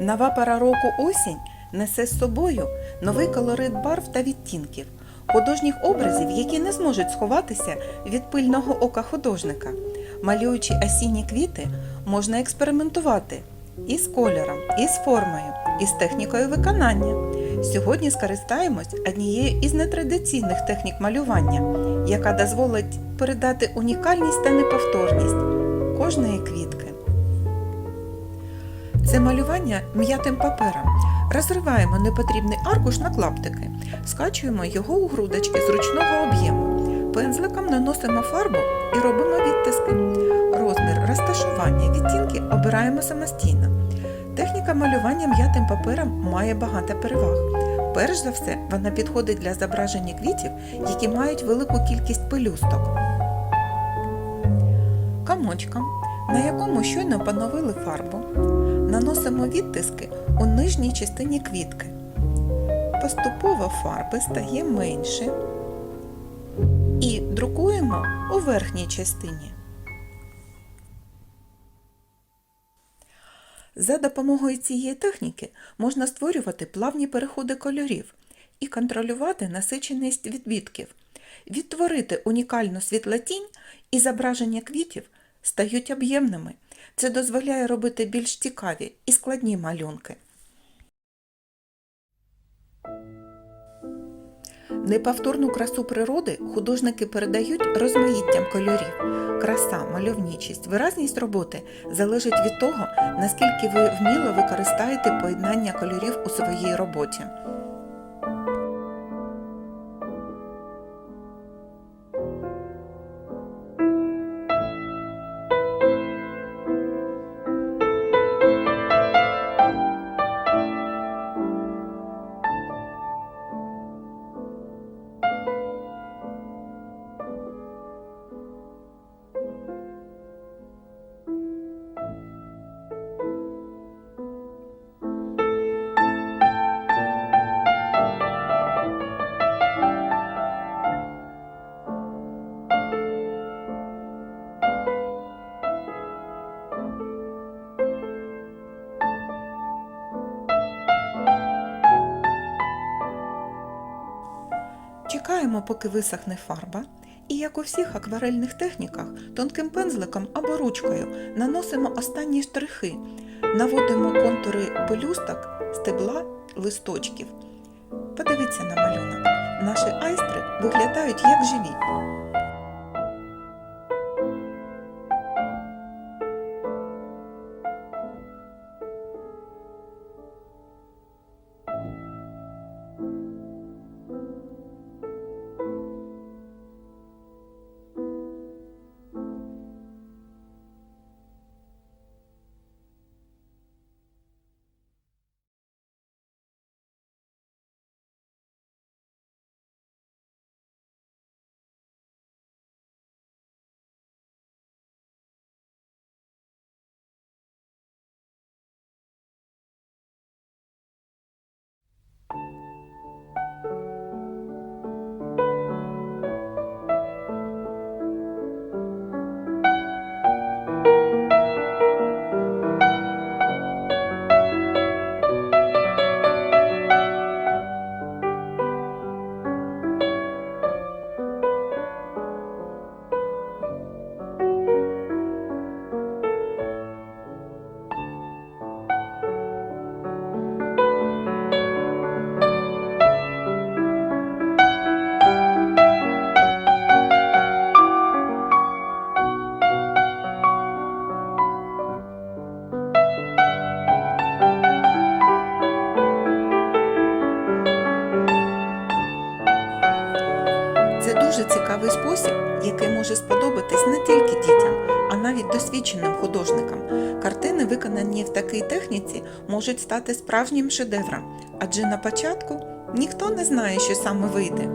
Нова пора року осінь несе з собою новий колорит барв та відтінків, художніх образів, які не зможуть сховатися від пильного ока художника. Малюючи осінні квіти, можна експериментувати і з кольором, і з формою, і з технікою виконання. Сьогодні скористаємось однією із нетрадиційних технік малювання, яка дозволить передати унікальність та неповторність кожної квітки. Малювання м'ятим папером. Розриваємо непотрібний аркуш на клаптики, скачуємо його у грудочки з ручного об'єму. Пензликом наносимо фарбу і робимо відтиски. Розмір, розташування, відтінки обираємо самостійно. Техніка малювання м'ятим папером має багато переваг. Перш за все, вона підходить для зображення квітів, які мають велику кількість пелюсток. Комочком, на якому щойно поновили фарбу, наносимо відтиски у нижній частині квітки. Поступово фарби стає менше і друкуємо у верхній частині. За допомогою цієї техніки можна створювати плавні переходи кольорів і контролювати насиченість відбітків, відтворити унікальну світлотінь і зображення квітів стають об'ємними. Це дозволяє робити більш цікаві і складні малюнки. Неповторну красу природи художники передають розмаїттям кольорів. Краса, мальовничість, виразність роботи залежить від того, наскільки ви вміло використаєте поєднання кольорів у своїй роботі. Чекаємо, поки висохне фарба, і, як у всіх акварельних техніках, тонким пензликом або ручкою наносимо останні штрихи, наводимо контури пелюсток, стебла, листочків. Подивіться на малюнок. Наші айстри виглядають як живі. Дуже цікавий спосіб, який може сподобатись не тільки дітям, а навіть досвідченим художникам. Картини, виконані в такій техніці, можуть стати справжнім шедевром, адже на початку ніхто не знає, що саме вийде.